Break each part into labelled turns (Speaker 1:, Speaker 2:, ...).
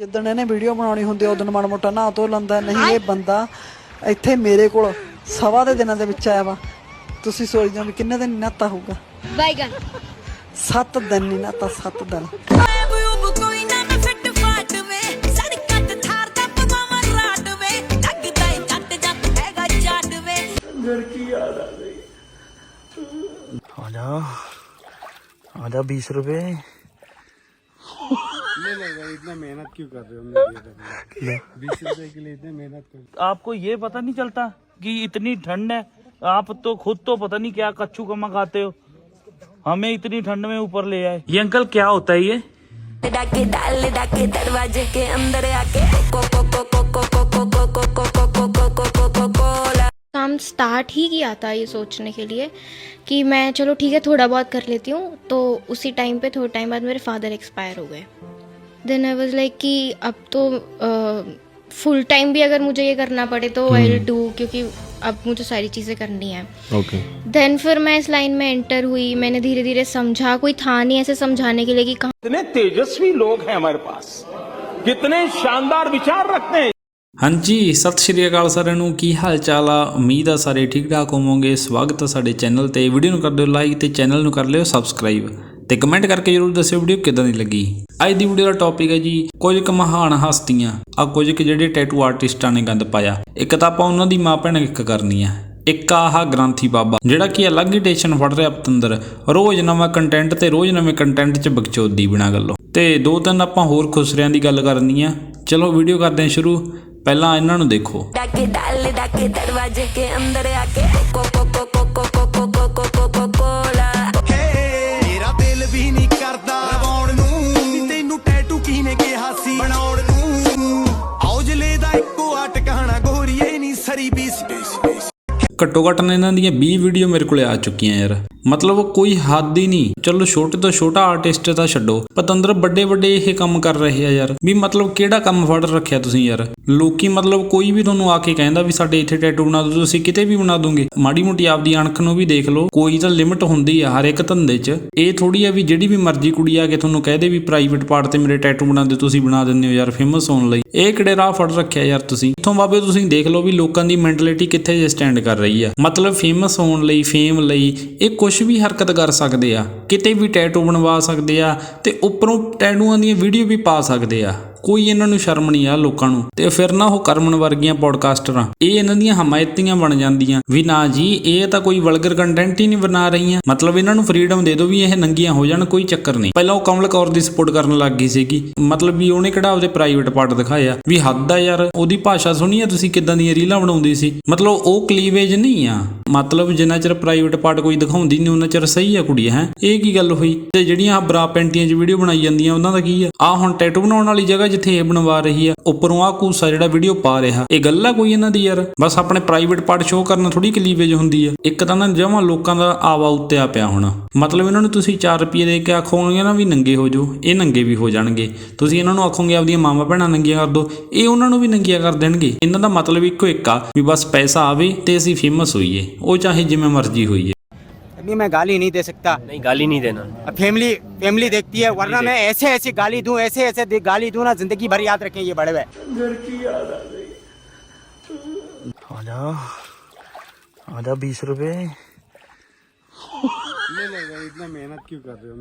Speaker 1: ਜਿੱਦਣ ਇਹਨੇ ਵੀਡੀਓ ਬਣਾਉਣੀ ਹੁੰਦੀ ਉਦੋਂ ਮਾੜਾ ਮੋਟਾ ਨਾ ਧੋ ਲੰਦਾ ਨਹੀਂ ਇਹ ਬੰਦਾ ਇੱਥੇ ਮੇਰੇ ਕੋਲ ਸਵਾ ਦੇ ਦਿਨਾਂ ਦੇ ਵਿੱਚ ਆਇਆ ਵਾ। ਤੁਸੀਂ ਸੋਚ ਜਾਓ ਵੀ ਕਿੰਨੇ ਦਿਨ ਨਾਤਾ ਹੋਊਗਾ?
Speaker 2: ਬਾਈਗਨ
Speaker 1: 7 ਦਿਨ ਨਹੀਂ ਨਾਤਾ 7 ਦਿਨ।
Speaker 3: ਆ ਜਾ। ਆ ਜਾ 20 ਰੁਪਏ।
Speaker 4: आपको ये पता नहीं चलता कि इतनी ठंड है आप तो खुद तो पता नहीं क्या कच्चू कमा खाते हो हमें इतनी ठंड में ऊपर ले आए ये अंकल क्या होता है ये
Speaker 5: डाके डाल डाके दरवाजे के अंदर आके
Speaker 2: काम स्टार्ट ही किया था ये सोचने के लिए कि मैं चलो ठीक है थोड़ा बहुत कर लेती हूँ तो उसी टाइम पे थोड़े टाइम बाद मेरे फादर एक्सपायर हो गए देन आई वाज लाइक कि अब तो फुल टाइम भी अगर मुझे ये करना पड़े तो आई विल डू क्योंकि अब मुझे सारी चीज़ें करनी है
Speaker 6: ओके
Speaker 2: देन फिर मैं इस लाइन में एंटर हुई मैंने धीरे धीरे समझा कोई था नहीं ऐसे समझाने के लिए कि कहाँ
Speaker 7: कितने तेजस्वी लोग हैं हमारे पास कितने शानदार विचार रखते हैं
Speaker 6: ਹਾਂਜੀ ਸਤਿ ਸ਼੍ਰੀ ਅਕਾਲ ਸਾਰਿਆਂ ਨੂੰ ਕੀ ਹਾਲ ਚਾਲ ਆ ਉਮੀਦ ਆ ਸਾਰੇ ਠੀਕ ਠਾਕ ਹੋਵੋਗੇ ਸਵਾਗਤ ਆ ਸਾਡੇ ਚੈਨਲ ਤੇ ਵੀਡੀਓ ਨੂੰ ਕਰ ਦਿਓ ਲਾਈਕ ਤੇ ਚੈਨਲ ਨੂੰ ਕਰ ਲਿਓ ਸਬਸਕ੍ਰਾਈਬ ਤੇ ਕਮੈਂਟ ਕਰਕੇ ਜਰੂਰ ਦੱਸਿਓ ਵੀਡੀਓ ਕਿਦਾਂ ਦੀ ਲੱਗੀ। ਅੱਜ ਦੀ ਵੀਡੀਓ ਦਾ ਟੌਪਿਕ ਹੈ ਜੀ, ਕੁਝ ਕੁ ਮਹਾਨ ਹਸਤੀਆਂ ਆ ਕੁਝ ਕੁ ਜਿਹੜੇ ਟੈਟੂ ਆਰਟਿਸਟਾਂ ਨੇ ਗੰਦ ਪਾਇਆ। ਇੱਕ ਤਾਂ ਆਪਾਂ ਉਹਨਾਂ ਦੀ ਮਾਂ ਇੱਕ ਕਰਨੀ ਆ ਇੱਕ ਆਹ ਗ੍ਰਾਂਥੀ ਬਾਬਾ, ਜਿਹੜਾ ਕਿ ਅਲੱਗ ਹੀ ਟੈਸ਼ਨ ਫੜ ਰਿਹਾ ਪਤੰਦਰ, ਰੋਜ਼ ਨਵਾਂ ਕੰਟੈਂਟ ਤੇ ਰੋਜ਼ ਨਵੇਂ ਕੰਟੈਂਟ 'ਚ ਬਗਚੋਦੀ ਬਿਨਾ ਗੱਲੋ। ਤੇ ਦੋ ਤਿੰਨ ਆਪਾਂ ਹੋਰ ਖੁਸਰਿਆਂ ਦੀ ਗੱਲ ਕਰਨੀ ਆ। ਚਲੋ ਵੀਡੀਓ ਕਰਦੇ ਹਾਂ ਸ਼ੁਰੂ। ਪਹਿਲਾਂ ਇਹਨਾਂ ਨੂੰ ਦੇਖੋ।
Speaker 8: ਡਾਕੇ ਡਾਲ ਡਾਕੇ ਦਰਵਾਜ਼ੇ ਕੇ ਅੰਦਰ ਆ ਕੇ
Speaker 6: ਘੱਟੋ ਘੱਟ ਨੇ ਇਹਨਾਂ ਦੀਆਂ 20 ਵੀਡੀਓ ਮੇਰੇ ਕੋਲੇ ਆ ਚੁੱਕੀਆਂ ਯਾਰ। ਮਤਲਬ ਕੋਈ ਹੱਦ ਹੀ ਨਹੀਂ। ਚਲੋ ਛੋਟੇ ਤੋਂ ਛੋਟਾ ਆਰਟਿਸਟ ਤਾਂ ਛੱਡੋ, ਪਤੰਦਰ ਵੱਡੇ ਵੱਡੇ ਇਹ ਕੰਮ ਕਰ ਰਹੇ ਆ ਯਾਰ। ਵੀ ਮਤਲਬ ਕਿਹੜਾ ਕੰਮ ਫੜ ਰੱਖਿਆ ਤੁਸੀਂ ਯਾਰ? ਲੋਕੀ ਮਤਲਬ ਕੋਈ ਵੀ ਤੁਹਾਨੂੰ ਆ ਕੇ ਕਹਿੰਦਾ ਵੀ ਸਾਡੇ ਇੱਥੇ ਟੈਟੂ ਬਣਾ ਦਿਓ, ਤੁਸੀਂ ਕਿਤੇ ਵੀ ਬਣਾ ਦੋਗੇ। ਮਾੜੀ ਮੋਟੀ ਆਪਦੀ ਅਣਖ ਨੂੰ ਵੀ ਦੇਖ ਲਓ, ਕੋਈ ਤਾਂ ਲਿਮਿਟ ਹੁੰਦੀ ਆ ਹਰ ਇੱਕ ਧੰਦੇ 'ਚ। ਇਹ ਥੋੜੀ ਆ ਵੀ ਜਿਹੜੀ ਵੀ ਮਰਜ਼ੀ ਕੁੜੀ ਆ ਕੇ ਤੁਹਾਨੂੰ ਕਹਦੇ ਵੀ ਪ੍ਰਾਈਵੇਟ ਪਾਰਟ ਤੇ ਮੇਰੇ ਟੈਟੂ ਬਣਾ ਦਿਓ, ਤੁਸੀਂ ਬਣਾ ਦਿੰਦੇ ਹੋ ਯਾਰ ਫੇਮਸ ਹੋਣ ਲਈ। ਇਹ ਕਿਹੜੇ ਰਾਹ ਫੜ ਰੱਖਿਆ ਯਾਰ ਤੁਸੀਂ? ਇਥੋਂ ਬਾਬੇ ਤੁਸੀਂ ਦੇਖ ਲਓ ਵੀ ਲੋਕਾਂ ਦੀ ਮੈਂਟੈਲਿਟੀ ਕਿੱਥੇ ਜੇ ਸਟੈਂਡ ਕਰ ਰਹੀ ਆ। ਮਤਲਬ ਫੇਮਸ ਹੋਣ ਲਈ ਫੇਮ ਲਈ ਇਹ ਕੁਝ ਵੀ ਹਰਕਤ ਕਰ ਸਕਦੇ ਆ। ਕਿਤੇ ਵੀ ਟੈਟੂ ਬਣਵਾ ਸਕਦੇ ਆ ਤੇ ਉੱਪਰੋਂ ਟੈਟੂਆਂ ਦੀਆਂ ਵੀਡੀਓ ਵੀ ਪਾ ਸਕਦੇ ਆ। ਕੋਈ ਇਹਨਾਂ ਨੂੰ ਸ਼ਰਮ ਨਹੀਂ ਆ ਲੋਕਾਂ ਨੂੰ। ਤੇ ਫਿਰ ਨਾ ਉਹ ਕਰਮਨ ਵਰਗੀਆਂ ਪੋਡਕਾਸਟਰਾਂ ਇਹ ਇਹਨਾਂ ਦੀਆਂ ਹਮਾਇਤੀਆਂ ਬਣ ਜਾਂਦੀਆਂ। ਵੀ ਨਾ ਜੀ, ਇਹ ਤਾਂ ਕੋਈ ਵਲਗਰ ਕੰਟੈਂਟ ਹੀ ਨਹੀਂ ਬਣਾ ਰਹੀਆਂ। ਮਤਲਬ ਇਹਨਾਂ ਨੂੰ ਫਰੀडम ਦੇ ਦਿਓ ਵੀ ਇਹ ਨੰਗੀਆਂ ਹੋ ਜਾਣ, ਕੋਈ ਚੱਕਰ ਨਹੀਂ। ਪਹਿਲਾਂ ਉਹ ਕਮਲ ਕੌਰ ਦੀ ਸਪੋਰਟ ਕਰਨ ਲੱਗ ਗਈ ਸੀਗੀ। ਮਤਲਬ ਵੀ ਉਹਨੇ ਕਿਹੜਾ ਉਹਦੇ ਪ੍ਰਾਈਵੇਟ ਪਾਰਟ ਦਿਖਾਇਆ। ਵੀ ਹੱਦ ਆ ਯਾਰ, ਉਹਦੀ ਭਾਸ਼ਾ ਸੁਣੀ ਆ ਤੁਸੀਂ ਕਿੱਦਾਂ ਦੀਆਂ ਰੀਲਾਂ ਬਣਾਉਂਦੀ ਸੀ। ਮਤਲਬ ਉਹ ਕਲੀਵੇਜ ਨਹੀਂ ਆ। ਮਤਲਬ ਜਿੰਨਾ ਚਿਰ ਪ੍ਰਾਈਵੇਟ ਪਾਰਟ ਕੋਈ ਦਿਖਾਉਂਦੀ ਨਹੀਂ ਉਹਨਾਂ ਚਿਰ ਸਹੀ ਆ ਕੁੜੀ, ਹੈ। ਇਹ ਕੀ ਗੱਲ ਹੋਈ? ਤੇ ਜਿਹੜੀਆਂ ਆਹ ਬਰਾ ਪੈਂਟੀਆਂ 'ਚ ਵੀਡੀਓ ਬਣਾਈ ਜਾਂਦੀਆਂ, ਉਹਨਾਂ ਦਾ ਕੀ ਆ? ਆ ਹੁਣ ਟੈਟੂ ਬਣਾਉਣ ਵਾਲੀ ਜਗ੍ਹਾ ਜਿੱਥੇ ਇਹ ਬਣਵਾ ਰਹੀ ਆ, ਉੱਪਰੋਂ ਆ ਕੂਸਾ ਜਿਹੜਾ ਵੀਡੀਓ ਪਾ ਰਿਹਾ। ਇਹ ਗੱਲ ਕੋਈ ਇਹਨਾਂ ਦੀ ਯਾਰ? ਬਸ ਆਪਣੇ ਪ੍ਰਾਈਵੇਟ ਪਾਰਟ ਸ਼ੋਅ ਕਰਨਾ ਥੋੜੀ ਕਲੀਵੇਜ ਹੁੰਦੀ ਆ। ਇੱਕ ਤਾਂ ਨਾ ਜਮਾਂ ਲੋਕਾਂ ਦਾ ਆਵਾ ਉੱਤੇ ਆ ਪਿਆ ਹੋਣਾ। ਮਤਲਬ ਇਹਨਾਂ ਨੂੰ ਤੁਸੀਂ 4 ਰੁਪਏ ਦੇ ਕੇ ਆਖੋਗੇ ਨਾ ਵੀ ਨੰਗੇ ਹੋ ਜਾਓ। ਇਹ ਨੰਗੇ ਵੀ ਹੋ ਜਾਣਗੇ। ਤੁਸੀਂ ਇਹਨਾਂ ਨੂੰ ਆਖੋਗੇ ਆਪਦੀਆਂ ਮਾਮਾ ਭੈਣਾਂ ਨੰਗੀਆਂ ਕਰ ਦਿਓ ਇਹ ਉਹਨਾਂ ਨੂੰ ਵੀ ਨੰਗੀਆਂ ਕਰ ਦੇਣਗੇ। ਇਹਨਾਂ ਦਾ ਮਤਲਬ ਇੱਕੋ ਇੱਕ ਆ ਵੀ ਬਸ ਪੈਸਾ ਆਵੇ ਤੇ ਅਸੀਂ ਫੇਮਸ ਹੋਈਏ। ਉਹ ਚਾਹੇ ਜਿਵੇਂ ਮਰਜ਼ੀ ਹੋਈਏ।
Speaker 9: अभी मैं गाली नहीं दे सकता।
Speaker 4: नहीं गाली नहीं देना।
Speaker 9: अब फैमिली फैमिली देखती है वरना मैं ऐसे ऐसे गाली दूँ ऐसे ऐसे गाली दूँ ना ज़िंदगी भर याद रखें ये बड़े हुए
Speaker 10: आजा आजा बीस रुपए।
Speaker 3: नहीं नहीं भाई इतना मेहनत क्यों कर रहे हो?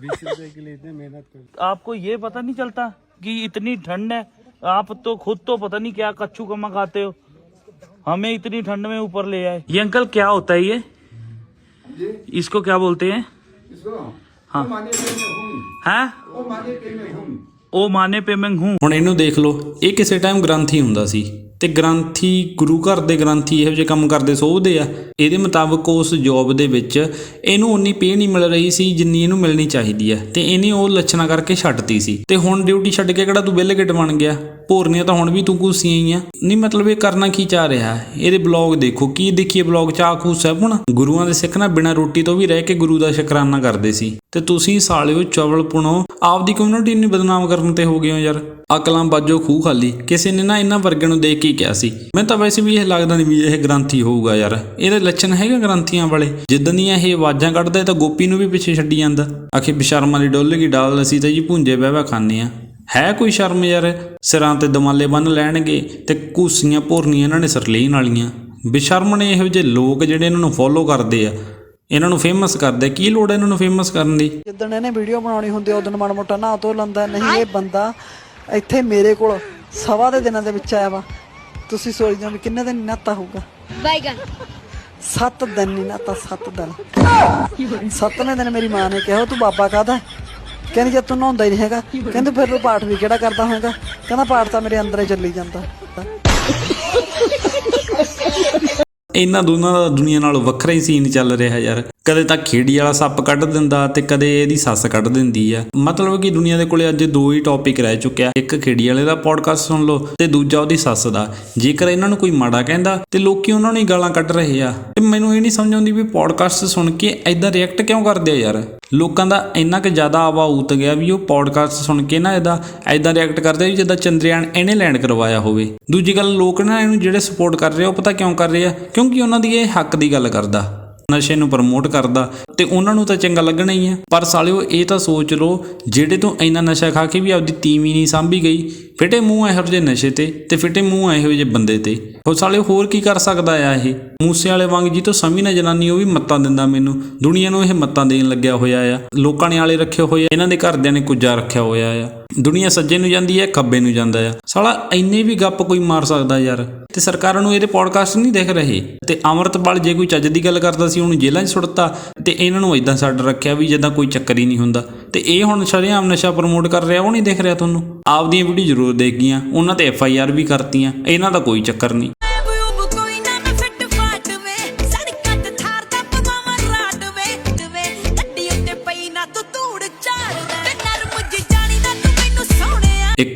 Speaker 3: बीस रुपए के लिए इतने मेहनत कर
Speaker 4: आपको ये पता नहीं चलता कि इतनी ठंड है आप तो खुद तो पता नहीं क्या कच्चू कमा खाते हो। हमें इतनी ठंड में ऊपर ले आए। ये अंकल क्या होता है ये? इसको क्या बोलते हैं हाँ हैं ਉਹ ਮਾਨੇ ਪੇ ਮੈਂ ਹੂੰ
Speaker 6: ਹੁਣ ਇਹਨੂੰ ਦੇਖ ਲਓ ਇਹ ਕਿਸੇ ਟਾਈਮ ਗ੍ਰੰਥੀ ਹੁੰਦਾ ਸੀ ਤੇ ਗ੍ਰੰਥੀ ਗੁਰੂ ਘਰ ਦੇ ਗ੍ਰੰਥੀ ਇਹੋ ਜਿਹੇ ਕੰਮ ਕਰਦੇ ਸੋਭਦੇ ਆ ਇਹਦੇ ਮੁਤਾਬਕ ਉਸ ਜੌਬ ਦੇ ਵਿੱਚ ਇਹਨੂੰ ਉਨੀ ਪੇ ਨਹੀਂ ਮਿਲ ਰਹੀ ਸੀ ਜਿੰਨੀ ਇਹਨੂੰ ਮਿਲਣੀ ਚਾਹੀਦੀ ਹੈ ਤੇ ਇਹਨੇ ਉਹ ਲੱਛਣਾ ਕਰਕੇ ਛੱਡਤੀ ਸੀ ਤੇ ਹੁਣ ਡਿਊਟੀ ਛੱਡ ਕੇ ਕਿਹੜਾ ਤੂੰ ਬੇਲਗੇਟ ਬਣ ਗਿਆ ਭੋਰਨੀਆਂ ਤਾਂ ਹੁਣ ਵੀ ਤੂੰ ਕੁਸੀਆਂ ਹੀ ਆ। ਨਹੀਂ ਮਤਲਬ ਇਹ ਕਰਨਾ ਕੀ ਚਾਹ ਰਿਹਾ? ਇਹਦੇ ਬਲੌਗ ਦੇਖੋ, ਕੀ ਦੇਖੀਏ ਬਲੌਗ ਚ ਆਖੂ ਸਹਿਬਣ ਗੁਰੂਆਂ ਦੇ ਸਿੱਖ ਨਾ ਬਿਨਾਂ ਰੋਟੀ ਤੋਂ ਵੀ ਰਹਿ ਕੇ ਗੁਰੂ ਦਾ ਸ਼ੁਕਰਾਨਾ ਕਰਦੇ ਸੀ। ਤੇ ਤੁਸੀਂ ਸਾਲਿਓ ਚਵਲ ਪੁਣੋ, ਆਪਦੀ ਕਮਿਊਨਿਟੀ ਨੂੰ ਬਦਨਾਮ ਕਰਨ ਤੇ ਹੋ ਗਏ ਹੋ ਯਾਰ। ਅਕਲਾਂ ਬਾਜੋ ਖੂਹ ਖਾਲੀ। ਕਿਸੇ ਨੇ ਨਾ ਇਹਨਾਂ ਵਰਗਿਆਂ ਨੂੰ ਦੇਖ ਕੇ ਕਿਹਾ ਸੀ। ਮੈਨੂੰ ਤਾਂ ਵੈਸੇ ਵੀ ਇਹ ਲੱਗਦਾ ਨਹੀਂ ਵੀ ਇਹ ਗ੍ਰੰਥੀ ਹੋਊਗਾ ਯਾਰ। ਇਹਦੇ ਲੱਛਣ ਹੈਗਾ ਗ੍ਰੰਥੀਆਂ ਵਾਲੇ। ਜਿੱਦਾਂ ਦੀਆਂ ਇਹ ਆਵਾਜ਼ਾਂ ਕੱਢਦਾ ਤਾਂ ਗੋਪੀ ਨੂੰ ਵੀ ਪਿੱਛੇ ਛੱਡੀ ਜਾਂਦਾ। ਆਖੇ, ਬਿਸ਼ਰਮਾਂ ਦੀ ਡੁੱਲ ਗਈ ਡਾਲ ਅਸੀਂ ਤਾਂ ਜੀ ਭੁੰਜੇ ਬਹਿਵਾ ਖਾਂਦੇ ਆ। ਹੈ ਕੋਈ ਸ਼ਰਮ ਯਾਰ? ਸਿਰਾਂ ਤੇ ਦਮਾਲੇ ਬੰਨ ਲੈਣਗੇ ਤੇ ਕੂਸੀਆਂ ਭੋਰਨੀਆਂ ਇਹਨਾਂ ਨੇ ਸਰਲੀਨ ਵਾਲੀਆਂ। ਬੇਸ਼ਰਮ ਨੇ ਇਹੋ ਜਿਹੇ ਲੋਕ ਜਿਹੜੇ ਇਹਨਾਂ ਨੂੰ ਫੋਲੋ ਕਰਦੇ ਆ। ਇਹਨਾਂ ਨੂੰ ਫੇਮਸ ਕਰਦੇ ਕੀ ਲੋੜ ਹੈ ਇਹਨਾਂ ਨੂੰ ਫੇਮਸ ਕਰਨ ਦੀ?
Speaker 1: ਜਿੱਦਣ ਇਹਨੇ ਵੀਡੀਓ ਬਣਾਉਣੀ ਹੁੰਦੀ ਉਦੋਂ ਮਨ ਮੋਟਾ ਨਾ ਧੋ ਲੰਦਾ। ਨਹੀਂ ਇਹ ਬੰਦਾ ਇੱਥੇ ਮੇਰੇ ਕੋਲ ਸਵਾ ਦੇ ਦਿਨਾਂ ਦੇ ਵਿੱਚ ਆਇਆ ਵਾ। ਤੁਸੀਂ ਸੋਚ ਵੀ ਕਿੰਨੇ ਦਿਨ ਨਾਤਾ ਹੋਊਗਾ।
Speaker 2: ਬਾਈਗਨ
Speaker 1: 7 ਦਿਨ ਨਹੀਂ ਨਾਤਾ 7 ਦਿਨ। 7ਵੇਂ ਦਿਨ ਮੇਰੀ ਮਾਂ ਨੇ ਕਿਹਾ ਤੂੰ ਬਾਬਾ ਕਾਹਦਾ ਕਹਿੰਦੀ ਜੇ ਤੂੰ ਨਹਾਉਂਦਾ ਹੀ ਨਹੀਂ ਹੈਗਾ, ਕਹਿੰਦੇ ਫਿਰ ਤੂੰ ਪਾਠ ਵੀ ਕਿਹੜਾ ਕਰਦਾ ਹੋਵੇਗਾ ਕਹਿੰਦਾ ਪਾਠ ਤਾਂ ਮੇਰੇ ਅੰਦਰ ਹੀ ਚੱਲੀ ਜਾਂਦਾ।
Speaker 6: ਇਹਨਾਂ ਦੋਨਾਂ ਦਾ ਦੁਨੀਆ ਨਾਲ ਵੱਖਰਾ ਹੀ ਸੀਨ ਚੱਲ ਰਿਹਾ ਯਾਰ। ਕਦੇ ਤਾਂ ਖੇੜੀ ਵਾਲਾ ਸੱਪ ਕੱਢ ਦਿੰਦਾ ਤੇ ਕਦੇ ਇਹਦੀ ਸੱਸ ਕੱਢ ਦਿੰਦੀ ਆ। ਮਤਲਬ ਕਿ ਦੁਨੀਆ ਦੇ ਕੋਲੇ ਅੱਜ ਦੋ ਹੀ ਟੌਪਿਕ ਰਹਿ ਚੁੱਕਿਆ। ਇੱਕ ਖੇੜੀ ਵਾਲੇ ਦਾ ਪੋਡਕਾਸਟ ਸੁਣ ਲਓ ਤੇ ਦੂਜਾ ਉਹਦੀ ਸੱਸ ਦਾ। ਜੇਕਰ ਇਹਨਾਂ ਨੂੰ ਕੋਈ ਮਾੜਾ ਕਹਿੰਦਾ ਤੇ ਲੋਕੀ ਉਹਨਾਂ ਨੂੰ ਹੀ ਗਾਲਾਂ ਕੱਢ ਰਹੇ ਆ। ਤੇ ਮੈਨੂੰ ਇਹ ਨਹੀਂ ਸਮਝ ਆਉਂਦੀ ਵੀ ਪੋਡਕਾਸਟ ਸੁਣ ਕੇ ਐਦਾਂ ਰਿਐਕਟ ਕਿਉਂ ਕਰਦੇ ਆ ਯਾਰ? ਲੋਕਾਂ ਦਾ ਇੰਨਾ ਕਿ ਜ਼ਿਆਦਾ ਆਵਾ ਉਤ ਗਿਆ ਵੀ ਉਹ ਪੋਡਕਾਸਟ ਸੁਣ ਕੇ ਨਾ ਇਹਦਾ ਐਦਾਂ ਰਿਐਕਟ ਕਰਦੇ ਆ ਵੀ ਜਿੱਦਾਂ ਚੰਦਰਯਾਨ ਇਹਨੇ ਲੈਂਡ ਕਰਵਾਇਆ ਹੋਵੇ। ਦੂਜੀ ਗੱਲ ਲੋਕ ਨਾ ਇਹਨੂੰ ਜਿਹੜੇ ਸਪੋਰਟ ਕਰ ਰਹੇ ਆ, ਉਹ ਪਤਾ ਕਿਉਂ ਕਰ ਰਹੇ ਆ? ਕਿਉਂਕਿ ਉਹਨਾਂ ਦੀ ਇਹ ਹੱਕ ਦੀ ਗੱਲ ਕਰਦਾ। ਨਸ਼ੇ ਨੂੰ ਪ੍ਰਮੋਟ ਕਰਦਾ ਤੇ ਉਹਨਾਂ ਨੂੰ ਤਾਂ ਚੰਗਾ ਲੱਗਣਾ ਹੀ ਆ। ਪਰ ਸਾਲਿਓ, ਇਹ ਤਾਂ ਸੋਚ ਲਓ, ਜਿਹੜੇ ਤੋਂ ਇੰਨਾ ਨਸ਼ਾ ਖਾ ਕੇ ਵੀ ਆਪਦੀ ਤੀਵੀਂ ਨਹੀਂ ਸਾਂਭੀ ਗਈ, ਫਿੱਟੇ ਮੂੰਹ ਇਹੋ ਜਿਹੇ ਨਸ਼ੇ ਤੇ ਤੇ ਫਿੱਟੇ ਮੂੰਹ ਇਹੋ ਜਿਹੇ ਬੰਦੇ ਤੇ। ਉਹ ਸਾਲਿਓ, ਹੋਰ ਕੀ ਕਰ ਸਕਦਾ ਆ ਇਹ? ਮੂਸੇ ਵਾਲੇ ਵਾਂਗ ਜੀ ਤੋਂ ਸਮੀ ਨਾ ਜਨਾਨੀ, ਉਹ ਵੀ ਮੱਤਾਂ ਦਿੰਦਾ ਮੈਨੂੰ। ਦੁਨੀਆ ਨੂੰ ਇਹ ਮੱਤਾਂ ਦੇਣ ਲੱਗਿਆ ਹੋਇਆ ਆ। ਲੋਕਾਂ ਨੇ ਆਲੇ ਰੱਖੇ ਹੋਏ ਆ, ਇਹਨਾਂ ਦੇ ਘਰਦਿਆਂ ਨੇ ਕੁੱਜਾ ਰੱਖਿਆ ਹੋਇਆ ਆ। ਦੁਨੀਆ ਸੱਜੇ ਨੂੰ ਜਾਂਦੀ ਹੈ ਖੱਬੇ ਨੂੰ ਜਾਂਦਾ ਆ। ਸਾਲਾ, ਇੰਨੇ ਵੀ ਗੱਪ ਕੋਈ ਮਾਰ ਸਕਦਾ ਯਾਰ। ਤੇ ਸਰਕਾਰਾਂ ਨੂੰ ਇਹਦੇ ਪੋਡਕਾਸਟ ਨਹੀਂ ਦੇਖ ਰਹੇ। ਤੇ ਅਮਰਤਪਾਲ ਜੇ ਕੋਈ ਚੱਜ ਦੀ ਗੱਲ ਕਰਦਾ ਸੀ ਉਹਨੂੰ ਜੇਲ੍ਹਾਂ 'ਚ ਸੁੱਟਤਾ ਤੇ ਇਹਨਾਂ ਨੂੰ ਇਦਾਂ ਛੱਡ ਰੱਖਿਆ ਵੀ ਜਿੱਦਾਂ ਕੋਈ ਚੱਕਰ ਹੀ ਨਹੀਂ ਹੁੰਦਾ। ਤੇ ਇਹ ਹੁਣ ਸ਼ਰੇਆਮ ਨਸ਼ਾ ਪ੍ਰਮੋਟ ਕਰ ਰਿਹਾ ਉਹ ਨਹੀਂ ਦੇਖ ਰਿਹਾ ਤੁਹਾਨੂੰ। ਆਪਦੀਆਂ ਵੀਡੀਓ ਜ਼ਰੂਰ ਦੇਖ ਗਈਆਂ ਉਹਨਾਂ ਤੇ ਐਫ ਆਈ ਆਰ ਵੀ ਕਰਤੀਆਂ ਇਹਨਾਂ ਦਾ ਕੋਈ ਚੱਕਰ ਨਹੀਂ।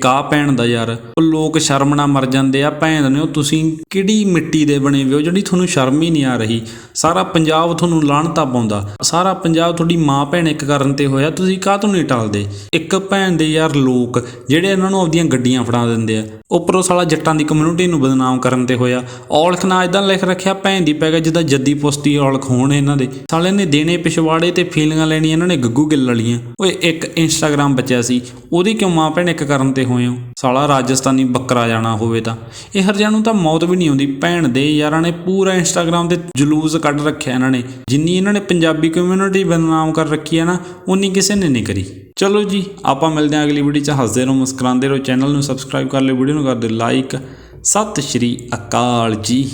Speaker 5: ਕਾਹ ਕੋਈ
Speaker 6: ਭੈਣ ਦਾ ਯਾਰ? ਉਹ ਲੋਕ ਸ਼ਰਮ ਨਾਲ ਮਰ ਜਾਂਦੇ ਆ। ਭੈਣ ਨੇ ਉਹ ਤੁਸੀਂ ਕਿਹੜੀ ਮਿੱਟੀ ਦੇ ਬਣੇ ਹੋ ਜਿਹੜੀ ਤੁਹਾਨੂੰ ਸ਼ਰਮ ਹੀ ਨਹੀਂ ਆ ਰਹੀ? ਸਾਰਾ ਪੰਜਾਬ ਤੁਹਾਨੂੰ ਲਾਹਣਤਾ ਪਾਉਂਦਾ। ਸਾਰਾ ਪੰਜਾਬ ਤੁਹਾਡੀ ਮਾਂ ਭੈਣ ਇੱਕ ਕਰਨ ਤੇ ਹੋਇਆ। ਤੁਸੀਂ ਕਾਹ ਤੋਂ ਨਹੀਂ ਟਾਲਦੇ? ਇੱਕ ਭੈਣ ਦੇ ਯਾਰ ਲੋਕ ਜਿਹੜੇ ਇਹਨਾਂ ਨੂੰ ਆਪਦੀਆਂ ਗੱਡੀਆਂ ਫੜਾ ਦਿੰਦੇ ਆ। ਉੱਪਰੋਂ ਸਾਲਾ ਜੱਟਾਂ ਦੀ ਕਮਿਊਨਿਟੀ ਨੂੰ ਬਦਨਾਮ ਕਰਨ ਤੇ ਹੋਇਆ। ਔਲਖ ਨਾ ਇਦਾਂ ਲਿਖ ਰੱਖਿਆ, ਭੈਣ ਦੀ ਪੈ ਗਿਆ ਜਿੱਦਾਂ ਜੱਦੀ ਪੁਸਤੀ ਔਲਖ ਹੋਣ ਇਹਨਾਂ ਦੇ। ਸਾਲੇ ਨੇ ਦੇਣੇ ਪਿਛਵਾੜੇ ਤੇ ਫੀਲਿੰਗਾਂ ਲੈਣੀਆਂ ਇਹਨਾਂ ਨੇ ਗੱਗੂ ਗਿੱਲ ਵਾਲੀਆਂ। ਓਏ ਇੱਕ ਇੰਸਟਾਗ੍ਰam ਬਚਿਆ ਸੀ। ਉਹਦੀ ਕਿਉਂ ਮਾਂ ਭੈਣ ਇੱਕ ਕਰਨ ਤੇ ਹੋਏ ਹੋ। ਸਾਲਾ ਰਾਜਸਥਾਨੀ ਬੱਕਰਾ ਜਾਣਾ ਹੋਵੇ ਤਾਂ। ਇਹ ਹਰਜਿਆਂ ਨੂੰ ਤਾਂ ਮੌਤ ਵੀ ਨਹੀਂ ਆਉਂਦੀ। ਭੈਣ ਦੇ ਯਾਰਾਂ ਨੇ ਪੂਰਾ ਇੰਸਟਾਗ੍ਰam ਤੇ ਜਲੂਸ ਕੱਢ ਰੱਖਿਆ ਇਹਨਾਂ ਨੇ। ਜਿੰਨੀ ਇਹਨਾਂ ਨੇ ਪੰਜਾਬੀ ਕਮਿਊਨਿਟੀ ਬਦਨਾਮ ਕਰ ਰੱਖੀ ਹੈ ਨਾ ਉਨੀ ਕਿਸੇ ਨੇ ਨਹੀਂ ਕਰੀ। ਚਲੋ ਜੀ, ਆਪਾਂ ਮਿਲਦੇ ਹਾਂ ਅਗਲੀ ਵੀਡੀਓ 'ਚ। ਹੱਸਦੇ ਰਹੋ, ਮੁਸਕਰਾਉਂਦੇ ਰਹੋ। ਚੈਨਲ ਨੂੰ ਸਬਸਕ੍ਰਾਈਬ ਕਰ ਲਿਓ ਵੀਡੀਓ ਨੂੰ ਕਰ ਦਿਓ ਲਾਈਕ ਸਤਿ ਸ਼੍ਰੀ ਅਕਾਲ ਜੀ।